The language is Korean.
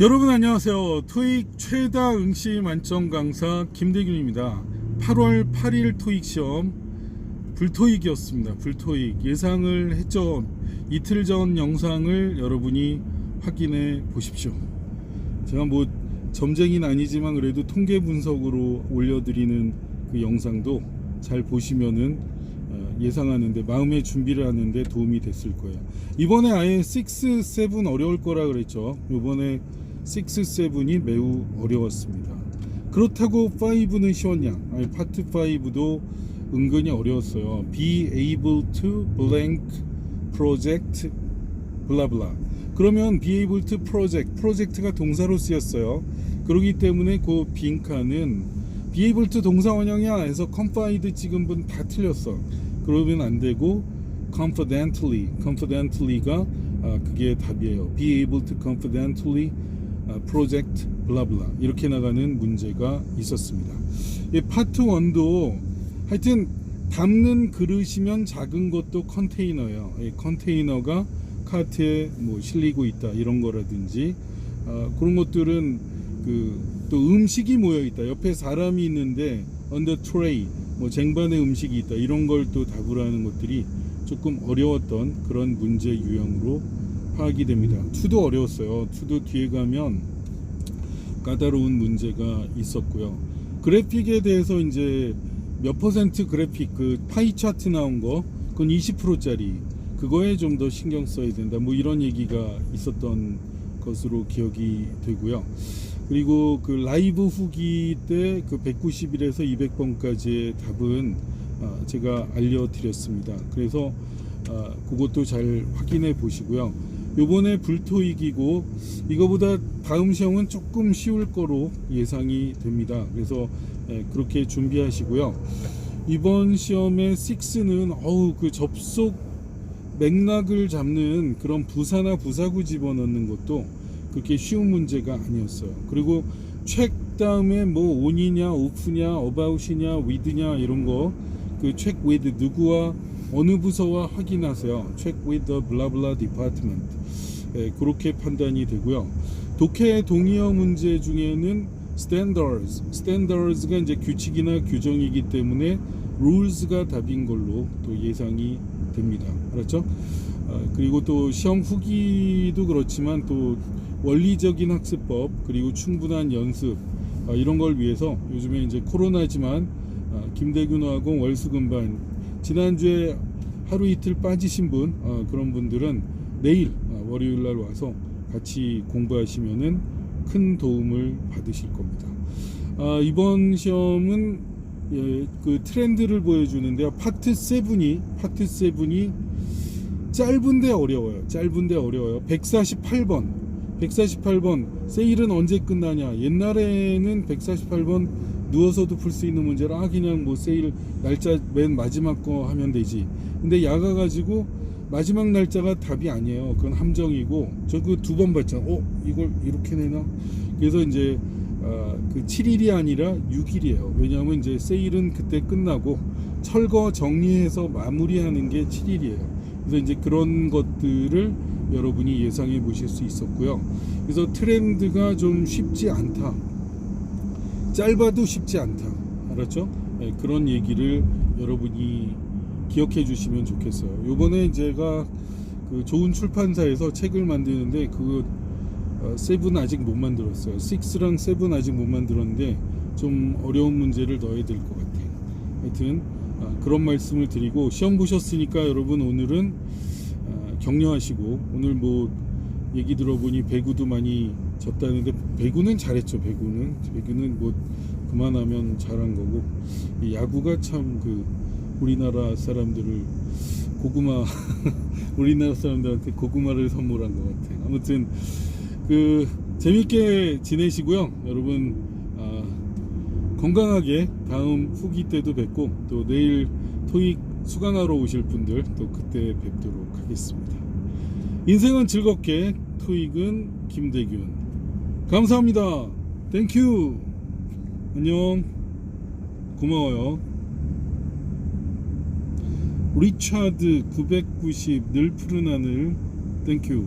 여러분 안녕하세요. 토익 최다 응시 만점 강사 김대균입니다. 8월 8일 토익 시험 불토익이었습니다. 불토익 예상을 했죠. 이틀 전 영상을 여러분이 확인해 보십시오. 제가 뭐 점쟁이는 아니지만 그래도 통계 분석으로 올려드리는 그 영상도 잘 보시면은 어, 예상하는데 마음의 준비를 하는데 도움이 됐을 거예요. 이번에 아예 6, 7 어려울 거라 그랬죠. 이번에 6, 7이 매우 어려웠습니다. 그렇다고 5는 쉬웠냐? 아니 파트 5도 은근히 어려웠어요. Be able to blank project 블라블라. 그러면 be able to project 프로젝트가 동사로 쓰였어요. 그렇기 때문에 그 빈칸은 be able to 동사 원형이야 해서 confide 찍은 분다 틀렸어. 그러면 안 되고 confidently confidently가 아, 그게 답이에요. be able to confidently 아, project 블라블라 이렇게 나가는 문제가 있었습니다. 이 파트 1도 하여튼 담는 그릇이면 작은 것도 컨테이너예요. 이 컨테이너가 카트에 뭐 실리고 있다 이런 거라든지 아, 그런 것들은 그 또 음식이 모여 있다. 옆에 사람이 있는데 언더 트레이 뭐 쟁반에 음식이 있다. 이런 걸 또 답을 하는 것들이 조금 어려웠던 그런 문제 유형으로 파악이 됩니다. 투도 어려웠어요. 투도 뒤에 가면 까다로운 문제가 있었고요. 그래픽에 대해서 이제 몇 퍼센트 그래픽 그 파이 차트 나온 거 그건 20%짜리 그거에 좀 더 신경 써야 된다. 뭐 이런 얘기가 있었던 것으로 기억이 되고요. 그리고 그 라이브 후기 때 그 190일에서 200번까지의 답은 아, 제가 알려드렸습니다. 그래서 아, 그것도 잘 확인해 보시고요. 요번에 불토익이고 이거보다 다음 시험은 조금 쉬울 거로 예상이 됩니다. 그래서 예, 그렇게 준비하시고요. 이번 시험의 6는 어우 그 접속 맥락을 잡는 그런 부사나 부사구 집어넣는 것도 그렇게 쉬운 문제가 아니었어요. 그리고 책 다음에 뭐 on이냐, off냐, about이냐, with냐 이런 거그 check with 누구와 어느 부서와 확인하세요. check with the blah blah department. 예, 그렇게 판단이 되고요. 독해 동의어 문제 중에는 standards, standards가 이제 규칙이나 규정이기 때문에 rules가 답인 걸로 또 예상이 됩니다. 알았죠? 아, 그리고 또 시험 후기도 그렇지만 또 원리적인 학습법 그리고 충분한 연습 아, 이런 걸 위해서 요즘에 이제 코로나지만 아, 김대균 화공 월수금반 지난주에 하루 이틀 빠지신 분 아, 그런 분들은 내일 아, 월요일 날 와서 같이 공부하시면은 큰 도움을 받으실 겁니다. 아, 이번 시험은 예, 그 트렌드를 보여주는데요. 파트 7이 파트 7이 짧은데 어려워요. 짧은데 어려워요. 148번. 148번 세일은 언제 끝나냐? 옛날에는 148번 누워서도 풀 수 있는 문제라 아, 그냥 뭐 세일 날짜 맨 마지막 거 하면 되지. 근데 야가 가지고 마지막 날짜가 답이 아니에요. 그건 함정이고 저 그 두 번 봤잖아. 어 이걸 이렇게 내나? 그래서 이제 아, 그 7일이 아니라 6일이에요. 왜냐하면 이제 세일은 그때 끝나고 철거 정리해서 마무리하는 게 7일이에요. 그래서 이제 그런 것들을 여러분이 예상해 보실 수 있었고요. 그래서 트렌드가 좀 쉽지 않다. 짧아도 쉽지 않다. 알았죠? 네, 그런 얘기를 여러분이 기억해 주시면 좋겠어요. 요번에 제가 그 좋은 출판사에서 책을 만드는데 그 어, 세븐 아직 못 만들었어요. 6랑 세븐 아직 못 만들었는데 좀 어려운 문제를 넣어야 될 것 같아요. 하여튼 아, 그런 말씀을 드리고 시험 보셨으니까 여러분 오늘은 아, 격려하시고 오늘 뭐 얘기 들어보니 배구도 많이 졌다는데 배구는 잘했죠. 배구는 배구는 뭐 그만하면 잘한 거고 이 야구가 참 그 우리나라 사람들을 고구마 우리나라 사람들한테 고구마를 선물한 것 같아요. 아무튼 그 재밌게 지내시고요. 여러분 아, 건강하게 다음 후기 때도 뵙고 또 내일 토익 수강하러 오실 분들 또 그때 뵙도록 하겠습니다. 인생은 즐겁게. 토익은 김대균. 감사합니다. 땡큐 안녕. 고마워요. 리차드 990 늘 푸른 하늘. 땡큐